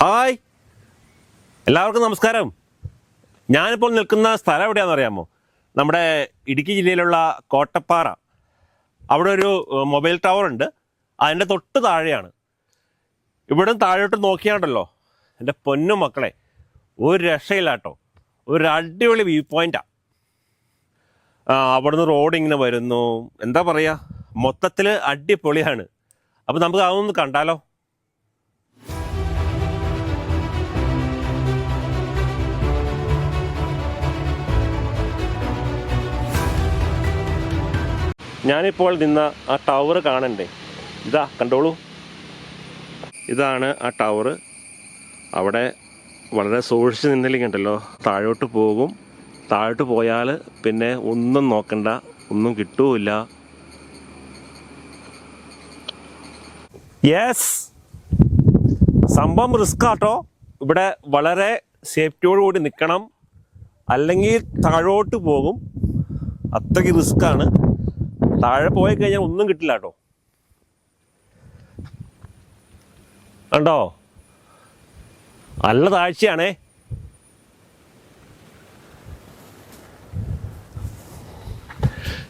Hi. എല്ലാവർക്കും നമസ്കാരം. ഞാനിപ്പോൾ നിൽക്കുന്ന സ്ഥലം എവിടെയാണെന്ന് അറിയാമോ? നമ്മുടെ ഇടുക്കി ജില്ലയിലുള്ള കോട്ടപ്പാറ. അവിടെ ഒരു മൊബൈൽ ടവർ ഉണ്ട്. അതിന്റെ തൊട്ട് താഴെയാണ്. ഇവിടെ താഴോട്ട് നോക്കിയാണ്ടല്ലോ എന്റെ പൊന്നു മക്കളെ ഒരു രക്ഷയില്ല കേട്ടോ ഒരു അടിപൊളി വ്യൂ പോയിന്റാണ് അവിടുന്ന് റോഡ് ഇങ്ങനെ വരുന്നു. എന്താ പറയുക മൊത്തത്തിൽ അടിപൊളിയാണ്. അപ്പോൾ നമുക്ക് അതൊന്ന് കണ്ടാലോ? ഞാനിപ്പോൾ നിന്ന ആ ടവർ കാണണ്ടേ? ഇതാ കണ്ടോളൂ. ഇതാണ് ആ ടവർ. അവിടെ വളരെ സൂക്ഷിച്ച് നിന്നില്ലെങ്കിൽ താഴോട്ട് പോകും. താഴോട്ട് പോയാൽ പിന്നെ ഒന്നും നോക്കണ്ട. ഒന്നും കിട്ടുമില്ല യെസ് സംഭവം റിസ്ക് ആട്ടോ. ഇവിടെ വളരെ സേഫ്റ്റിയോട് കൂടി നിൽക്കണം അല്ലെങ്കിൽ താഴോട്ട് പോകും. അത്രയ്ക്ക് റിസ്ക് ആണ്. താഴെ പോയി കഴിഞ്ഞാൽ ഒന്നും കിട്ടില്ല കേട്ടോ. കണ്ടോ? നല്ല താഴ്ചയാണേ.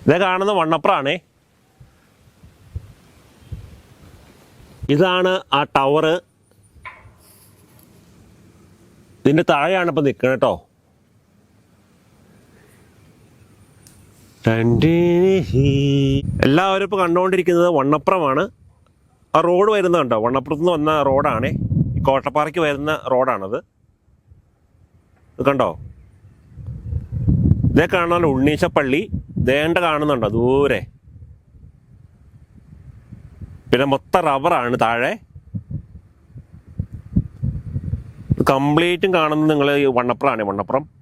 ഇത് കാണുന്ന വണ്ണപ്രാണേ. ഇതാണ് ആ ടവറ്. ഇതിന്റെ താഴെയാണ് ഇപ്പം നിൽക്കുന്നത് എല്ലാവരും ഇപ്പോൾ കണ്ടുകൊണ്ടിരിക്കുന്നത് വണ്ണപ്പുറമാണ് ആ റോഡ് വരുന്നത് കണ്ടോ? വണ്ണപ്പുറത്ത് നിന്ന് വന്ന റോഡാണേ. കോട്ടപ്പാറയ്ക്ക് വരുന്ന റോഡാണത്. കണ്ടോ? ഇതേ കാണാൻ ഉണ്ണീശപ്പള്ളി. ദേണ്ട കാണുന്നുണ്ടോ ദൂരെ. പിന്നെ മൊത്തം റബ്ബറാണ് താഴെ. കംപ്ലീറ്റും കാണുന്നത് നിങ്ങൾ വണ്ണപ്പുറമാണ് വണ്ണപ്പുറം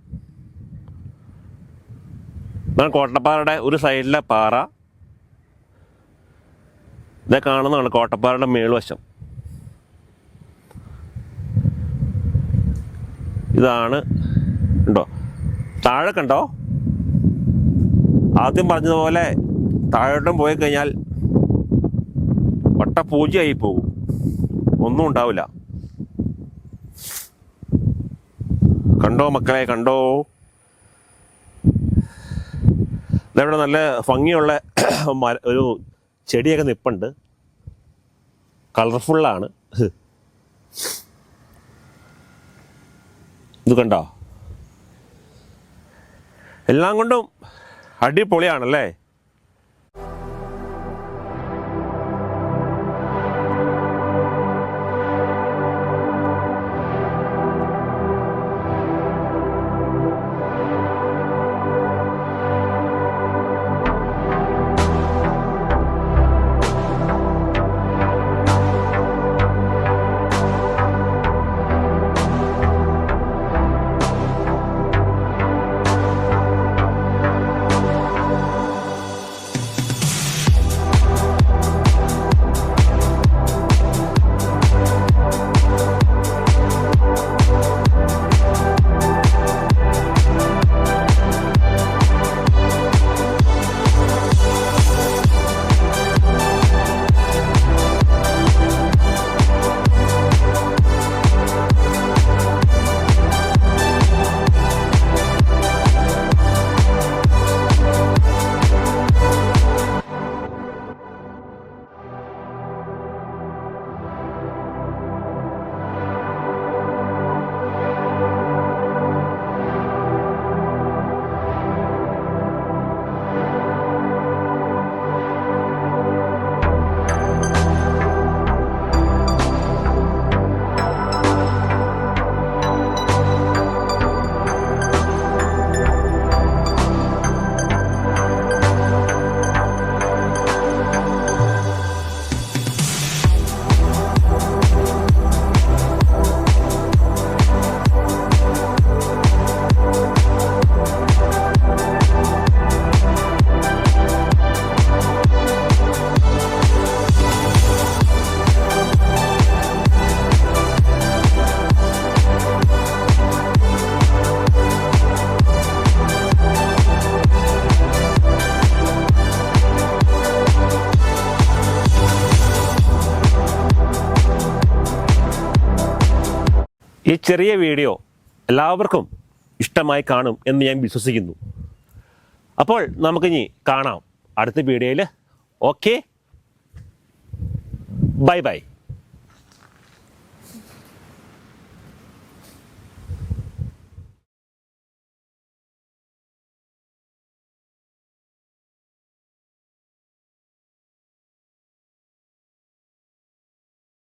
ഇതാണ് കോട്ടപ്പാറയുടെ ഒരു സൈഡിലെ പാറ. ഇതേ കാണുന്നതാണ് കോട്ടപ്പാറയുടെ മേൽവശം. ഇതാണ് ഉണ്ടോ? താഴെ കണ്ടോ ആദ്യം പറഞ്ഞതുപോലെ താഴോട്ടും പോയി കഴിഞ്ഞാൽ വട്ട പൂജയായി പോകും. ഒന്നും ഉണ്ടാവില്ല. കണ്ടോ മക്കളെ കണ്ടോ? ഇതവിടെ നല്ല ഭംഗിയുള്ള ഒരു ചെടിയൊക്കെ നിപ്പുണ്ട്. കളർഫുള്ളാണ് ഇത് കണ്ടോ? എല്ലാം കൊണ്ടും അടിപൊളിയാണല്ലേ? ഈ ചെറിയ വീഡിയോ എല്ലാവർക്കും ഇഷ്ടമായി കാണും എന്ന് ഞാൻ വിശ്വസിക്കുന്നു. അപ്പോൾ നമുക്കിനി കാണാം. അടുത്ത വീഡിയോയിൽ ഓക്കെ. Bye bye.